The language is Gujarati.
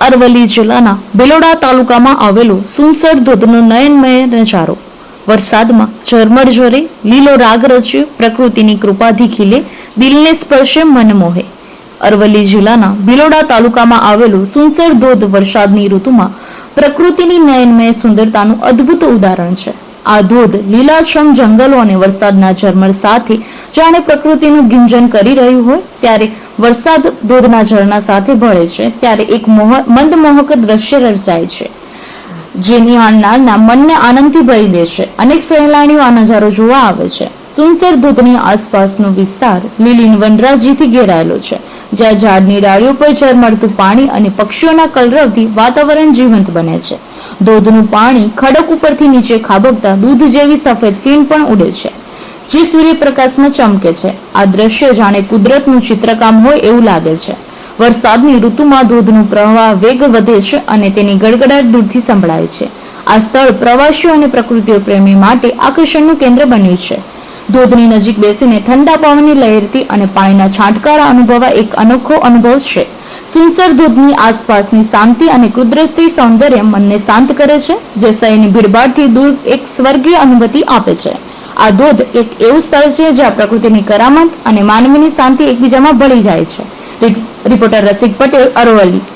અરવલ્લી જિલ્લાના ભિલોડા તાલુકામાં આવેલો સુનસર ધોધનો નયનમય નજારો. વરસાદમાં ઝરમર ઝરે, લીલો રાગ રચ્યો, પ્રકૃતિની કૃપાથી ખીલે, દિલને સ્પર્શે મન મોહે અરવલ્લી જિલ્લાના ભિલોડા તાલુકામાં આવેલું સુનસર ધોધ વરસાદની ઋતુમાં પ્રકૃતિની નયનમય સુંદરતાનું અદ્ભુત ઉદાહરણ છે. આ ધોધ લીલાછમ જંગલો અને વરસાદના ઝરમર સાથે જાણે પ્રકૃતિનું ગિંજન કરી રહ્યું હોય, ત્યારે વરસાદ ધોધના ઝરણા સાથે ભળે છે, ત્યારે એક મોહ- મંદમોહક દ્રશ્ય રચાય છે. જે નિહાળનારના મનને આનંદથી ભરી દેશે. અનેક સહેલાણીઓ આ નજારો જોવા આવે છે. સુનસર ધોધની આસપાસનો વિસ્તાર લીલીન વનરાજીથી ઘેરાયેલો છે, જ્યાં ઝાડની ડાળીઓ પર ઝરમરતું પાણી અને પક્ષીઓના કલરવથી વાતાવરણ જીવંત બને છે. ધોધનું પાણી ખડક ઉપરથી નીચે ખાબકતા દૂધ જેવી સફેદ ફીણ પણ ઉડે છે. જે સૂર્યપ્રકાશમાં ચમકે છે. આ દ્રશ્ય જાણે કુદરતનું ચિત્રકામ હોય એવું લાગે છે. વરસાદની ઋતુમાં ધોધનું પ્રવાહ વેગ વધે છે અને તેની ગડગડાટ દૂરથી સંભળાય છે. આ સ્થળ પ્રવાસીઓ અને પ્રકૃતિઓ પ્રેમી માટે આકર્ષણનું કેન્દ્ર બન્યું છે. ધોધની નજીક બેસીને ઠંડા પવનની લહેરતી અને પાણીના છાંટકારા અનુભવવા એક અનોખો અનુભવ છે. સુનસર ધોધની આસપાસની શાંતિ અને કુદરતી સૌંદર્ય મનને શાંત કરે છે, જે શહેરની ભીડભાડથી દૂર એક સ્વર્ગીય અનુભૂતિ આપે છે. આ ધોધ એક એવું સ્થળ છે જ્યાં પ્રકૃતિની કરામત અને માનવીની શાંતિ એકબીજામાં ભળી જાય છે. રિપોર્ટર રસિક પટેલ અરવલ્લી.